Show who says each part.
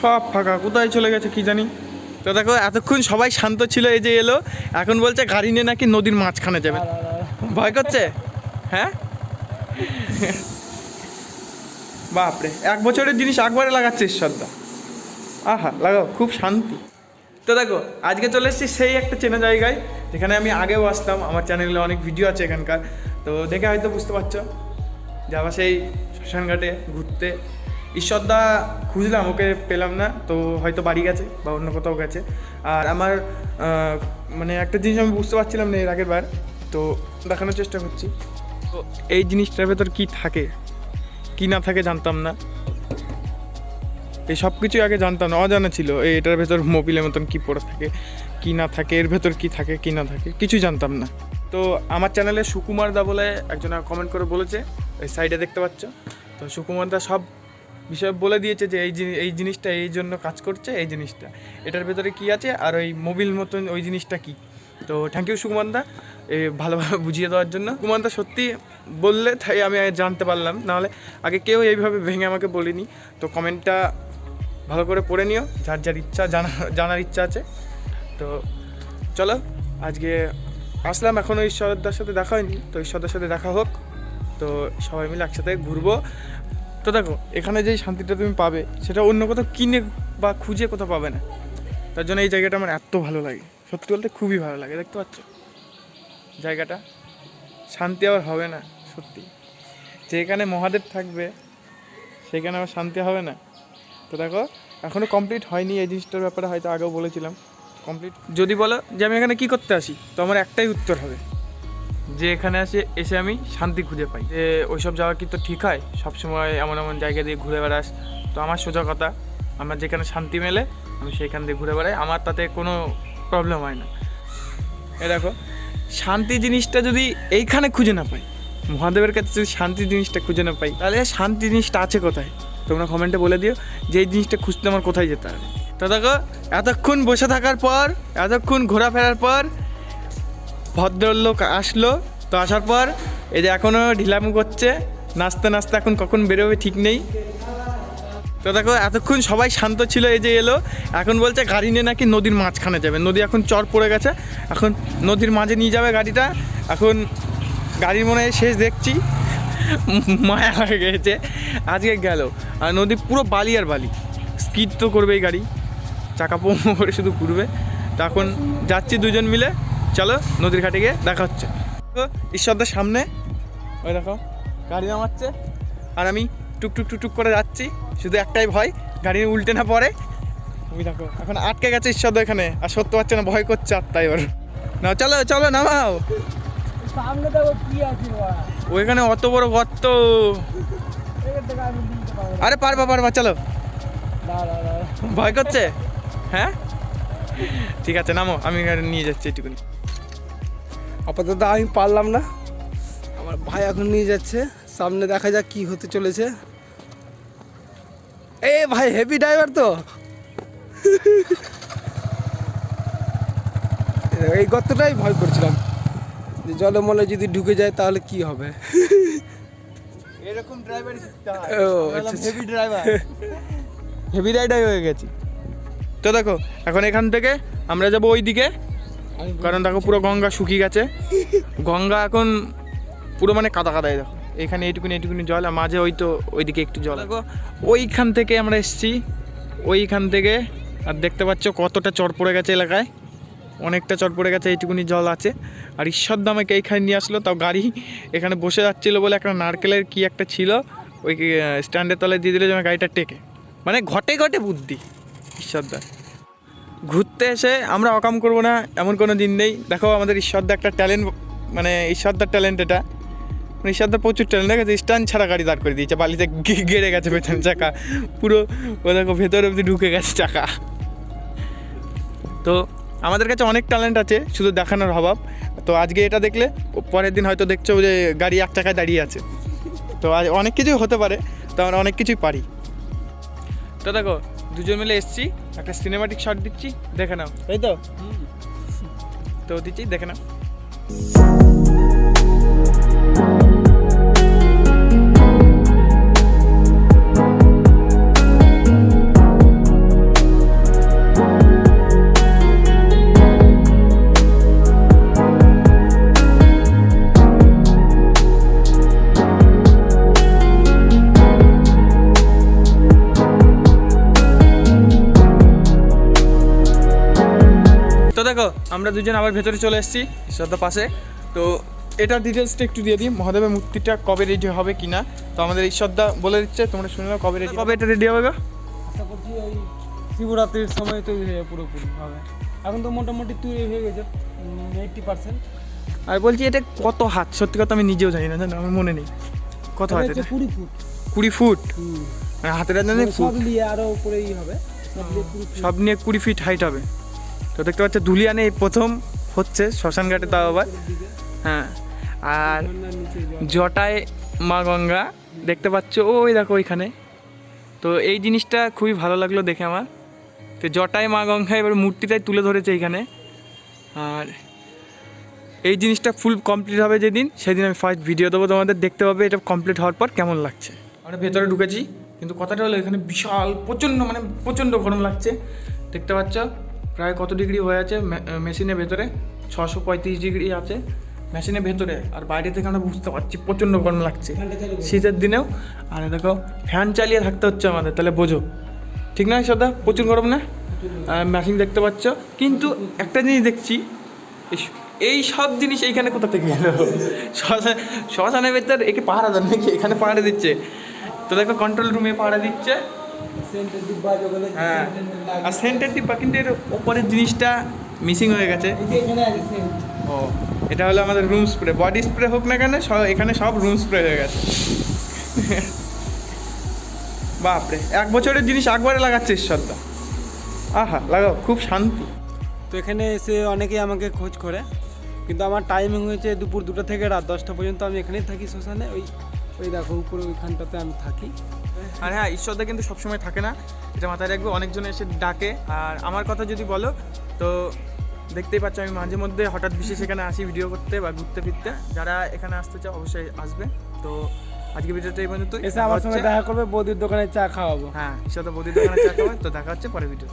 Speaker 1: সব ফাঁকা। কোথায় চলে গেছে কি জানি? তো দেখো, এতক্ষণ সবাই শান্ত ছিল, এই যে এলো। এখন বলছে গাড়ি নিয়ে নাকি নদীর মাঝখানে যাবে। ভয় করছে? হ্যাঁ? বাপরে, এক বছরের জিনিস একবারে লাগাচ্ছে ঈশ্বরদা আহা, লাগাও, খুব শান্তি। তো দেখো, আজকে চলে এসেছি সেই একটা চেনা জায়গায়, যেখানে আমি আগেও আসতাম। আমার চ্যানেলে অনেক ভিডিও আছে এখানকার। তো দেখে হয়তো বুঝতে পারছ যাবা সেই শ্মশানঘাটে ঘুরতে। ঈশ্বরদা খুঁজলাম, ওকে পেলাম না, তো হয়তো বাড়ি গেছে বা অন্য কোথাও গেছে। আর আমার মানে একটা জিনিস আমি বুঝতে পারছিলাম না এর আগের বার, তো দেখানোর চেষ্টা করছি। তো এই জিনিসটার ভেতর কী থাকে? কী না থাকে জানতাম না। এই সব কিছু আগে জানতাম না, অজানা ছিল এই এটার ভেতর মোবিলের মতন কী পড়ে থাকে, কি না থাকে, এর ভেতর কি থাকে, কি না থাকে কিছু জানতাম না। তো আমার চ্যানেলে সুকুমার দা বলে একজন কমেন্ট করে বলেছে, এই সাইডে দেখতে পাচ্ছ? তো সুকুমার দা সব বিষয় বলে দিয়েছে যে এই এই জিনিসটা এই জন্য কাজ করছে, এই জিনিসটা। এটার ভেতরে কি আছে? আর ওই মোবিল মতন ওই জিনিসটা কি? তো থ্যাংক ইউ সুকুমার দা এই ভালোভাবে বুঝিয়ে দেওয়ার জন্য। সুকুমার দা সত্যি বললে তাই আমি জানতে পারলাম, নাহলে আগে কেউ এইভাবে ভেঙে আমাকে বলিনি। তো কমেন্টটা ভালো করে পড়ে নিও, যার যার ইচ্ছা জানা, জানার ইচ্ছা আছে। তো চলো, আজকে আসলাম এখনও ঈশ্বরদার সাথে দেখা হয়নি, তো ঈশ্বরদার সাথে দেখা হোক। তো সবাই মিলে একসাথে ঘুরবো। তো দেখো, এখানে যেই শান্তিটা তুমি পাবে, সেটা অন্য কোথাও কিনে বা খুঁজে কোথাও পাবে না। তার জন্য এই জায়গাটা আমার এত ভালো লাগে। সত্যি বলতে খুবই ভালো লাগে, দেখতে পাচ্ছ? জায়গাটা শান্তি আবার হবে না, সত্যি। যেখানে মহাদেব থাকবে, সেখানে আবার শান্তি হবে না। তো দেখো এখনও কমপ্লিট হয়নি এই জিনিসটার ব্যাপারে, হয়তো আগেও বলেছিলাম। কমপ্লিট যদি বলো যে আমি এখানে কি করতে আসি, তো আমার একটাই উত্তর হবে। যে এখানে আসে, এসে আমি শান্তি খুঁজে পাই। যে ওইসব যাওয়া কি তো ঠিক হয়? সবসময় এমন এমন জায়গা দিয়ে ঘুরে বেড়াস। তো আমার সোজা কথা, আমার যেখানে শান্তি মেলে, আমি সেইখান দিয়ে ঘুরে বেড়াই। আমার তাতে কোনো প্রবলেম হয় না। এ দেখো, শান্তি জিনিসটা যদি এইখানে খুঁজে না পাই, মহাদেবের কাছে যদি শান্তি জিনিসটা খুঁজে না পাই, তাহলে শান্তি জিনিসটা আছে কোথায়? তোমরা কমেন্টে বলে দিও যে এই জিনিসটা খুঁজতে আমার কোথায় যেতে হবে। তো দেখো, এতক্ষণ বসে থাকার পর, এতক্ষণ ঘোরাফেরার পর ভদ্রলোক আসলো। তো আসার পর এই যে এখনও ঢিলাম করছে, নাচতে নাচতে এখন কখন বেরোবে ঠিক নেই। তো দেখো, এতক্ষণ সবাই শান্ত ছিল, এই যে এলো। এখন বলছে গাড়ি নিয়ে নাকি নদীর মাঝখানে যাবে। নদী এখন চর পড়ে গেছে। এখন নদীর মাঝে নিয়ে যাবে গাড়িটা। এখন গাড়ির মনে হয় শেষ দেখছি। মায়া হয়ে গেছে। আজকে গেল। আর নদী পুরো বালি আর বালি। স্কিড তো করবে এই গাড়ি। চাকা পোম করে শুধু ঘুরবে। তো এখন যাচ্ছি দুজন মিলে। চলো নদীর ঘাটে গিয়ে দেখা হচ্ছে। তো ঈশ্বরদের সামনে ওই দেখো গাড়ি নামাচ্ছে আর আমি টুক টুক টুক টুক করে যাচ্ছি শুধু একটাই ভয় গাড়ি উল্টে না পড়ে। তুমি দেখো এখন আটকে গেছে ঈশ্বর এখানে আর সত্য পাচ্ছে না ভয় করছে আত্মা এবার না চলো চলো নামাও।
Speaker 2: সামনে দেখো কি আছে
Speaker 1: ওইখানে অত বড় গর্ত। আরে পারবা পারবা চলো। ভয় করছে? হ্যাঁ? ঠিক আছে নামো আমি নিয়ে যাচ্ছি একটুখানি
Speaker 2: আপাতত আমি পারলাম না। আমার ভাই এখন নিয়ে যাচ্ছে। সামনে দেখা যাক কি হতে চলেছে। এ ভাই হেভি ড্রাইভার তো। এই গর্তটাই ভয় করছিলাম। যে জলে মলে যদি ঢুকে যায় তাহলে কি হবে?
Speaker 1: এরকম driver. Heavy driver heavy rider হয়ে গেছি। তো দেখো এখন এখান থেকে আমরা যাব ওই দিকে কারণ দেখো পুরো গঙ্গা শুকিয়ে গেছে। গঙ্গা এখন পুরো মানে কাদা কাদায় দেখো। এখানে এইটুকুনি এইটুকুনি জল আর মাঝে ওই তো ওইদিকে একটু জল দেখো ওইখান থেকে আমরা এসেছি ওইখান থেকে আর দেখতে পাচ্ছ কতটা চড় পড়ে গেছে এলাকায়। অনেকটা চড় পড়ে গেছে এইটুকুনি জল আছে। আর ঈশ্বর দামাকে এইখানে নিয়ে আসলো তাও গাড়ি এখানে বসে যাচ্ছিল বলে একটা নারকেলের কি একটা ছিল ওই স্ট্যান্ডের তলায় দিয়ে দিলে যেন গাড়িটা টেকে। মানে ঘটে ঘটে বুদ্ধি ঈশ্বরদা ঘুরতে এসে আমরা অকাম করব না, এমন কোনো দিন নেই। দেখো, আমাদের ঈশ্বরদা একটা ট্যালেন্ট মানে ঈশ্বরদার ট্যালেন্ট এটা। মানে ঈশ্বরদার প্রচুর ট্যালেন্ট দেখেছে স্ট্যান্ড ছাড়া গাড়ি দাঁড় করে দিয়েছে, বালিতে গেড়ে গেছে পেছন চাকা। পুরো, ও দেখো, ভেতরে অবধি ঢুকে গেছে চাকা। তো আমাদের কাছে অনেক ট্যালেন্ট আছে, শুধু দেখানোর অভাব। তো আজকে এটা দেখলে, পরের দিন হয়তো দেখছ যে গাড়ি এক চাকায় দাঁড়িয়ে আছে। তো আজ অনেক কিছুই হতে পারে, তো আমরা অনেক কিছুই পারি। তো দেখো, দুজন মিলে এসছি। একটা সিনেমাটিক শট দিচ্ছি দেখে নাও। তাই তো। তো দিচ্ছি দেখে নাও। আমরা দুজন আবার ভেতরে চলে এসেছি ঈশ্বরদা পাশে। তো এটার ডিটেলসটা একটু দিয়ে দিই মহাদেবের মূর্তিটা কবে রেডি হবে কি না তো আমাদের ঈশ্বরদা বলে দিচ্ছে তোমরা শুনে নাও কবে রেডি কবে এটা রেডি হবে গো?
Speaker 2: আশা করছি ওই শিবরাত্রির সময় তৈরি হয়ে পুরোপুরি হবে। এখন তো মোটামুটি তৈরি হয়ে গেছে এইটটি পার্সেন্ট
Speaker 1: আর বলছি এটা কত হাত? সত্যি কথা আমি নিজেও জানি না জানো আমার মনে নেই। কত হাত এটা?
Speaker 2: কুড়ি ফুট।
Speaker 1: কুড়ি ফুট? মানে হাতের জানি
Speaker 2: মানে
Speaker 1: ফুট
Speaker 2: সব নিয়ে আরও উপরেই হবে সব নিয়ে কুড়ি ফিট।
Speaker 1: হাইট হবে। তো দেখতে পাচ্ছ ধুলিয়ানে এই প্রথম হচ্ছে শ্মশান ঘাটে তাও আবার। হ্যাঁ আর। জটায় মা গঙ্গা, দেখতে পাচ্ছ, ওই দেখো ওইখানে। তো এই জিনিসটা খুবই ভালো লাগল দেখে আমার। তো জটায় মা গঙ্গা এবার মূর্তিটাই তুলে ধরেছে এইখানে। আর এই জিনিসটা ফুল কমপ্লিট হবে যেদিন, সেদিন আমি ফার্স্ট ভিডিও দেবো তোমাদের, দেখতে পাবে এটা কমপ্লিট হওয়ার পর কেমন লাগছে। আমরা ভেতরে ঢুকেছি, কিন্তু কথাটা হলো এখানে বিশাল, প্রচণ্ড মানে প্রচণ্ড গরম লাগছে। দেখতে পাচ্ছ প্রায় কত ডিগ্রি হয়ে আছে মেশিনের ভেতরে? ছশো পঁয়ত্রিশ ডিগ্রি আছে মেশিনের ভেতরে। আর বাইরে থেকে আমরা বুঝতে পারছি প্রচণ্ড গরম লাগছে। শীতের দিনেও। আর দেখো ফ্যান চালিয়ে থাকতে হচ্ছে আমাদের তাহলে বোঝো। ঠিক না শ্রদ্ধা? প্রচুর গরম না? মেশিন দেখতে পাচ্ছ। কিন্তু একটা জিনিস দেখছি এই সব জিনিস এইখানে কোথা থেকে এলো? শ্মশান শ্মশানের ভেতর একে পাহারা দেন নাকি এখানে পাহারা দিচ্ছে? তো দেখো কন্ট্রোল রুমে পাহারা দিচ্ছে। হ্যাঁ। আর সেন্টার ডিব্বা কিন্তু এর ওপরের জিনিসটা মিসিং হয়ে গেছে। ও এটা হলো আমাদের রুম স্প্রে বডি স্প্রে হোক না কেন সব এখানে সব রুম স্প্রে হয়ে গেছে। বাপরে এক বছরের জিনিস একবারে লাগাচ্ছে ঈশ্বরদা। আহা লাগাও খুব শান্তি।
Speaker 2: তো এখানে এসে অনেকেই আমাকে খোঁজ করে কিন্তু আমার টাইমিং হয়েছে দুপুর দুটো থেকে রাত দশটা পর্যন্ত আমি এখানেই থাকি শ্মশানে ওই ওই দেখো উপরে ওইখানটাতে আমি থাকি।
Speaker 1: আর হ্যাঁ ঈশ্বরদা কিন্তু সবসময় থাকে না। এটা মাথায় রাখবে অনেকজন এসে ডাকে। আর আমার কথা যদি বলো তো দেখতেই পাচ্ছ আমি মাঝে মধ্যে হঠাৎ বিশেষ এখানে আসি ভিডিও করতে বা ঘুরতে ফিরতে। যারা এখানে আসতে চাও অবশ্যই আসবে। তো আজকে ভিডিওটা এই পর্যন্ত।
Speaker 2: এসে আমার সঙ্গে দেখা করবে বৌদির দোকানে চা খাওয়াবো।
Speaker 1: হ্যাঁ ঈশ্বরদা বৌদির দোকানে চা খাবে তো দেখা হচ্ছে পরে ভিডিও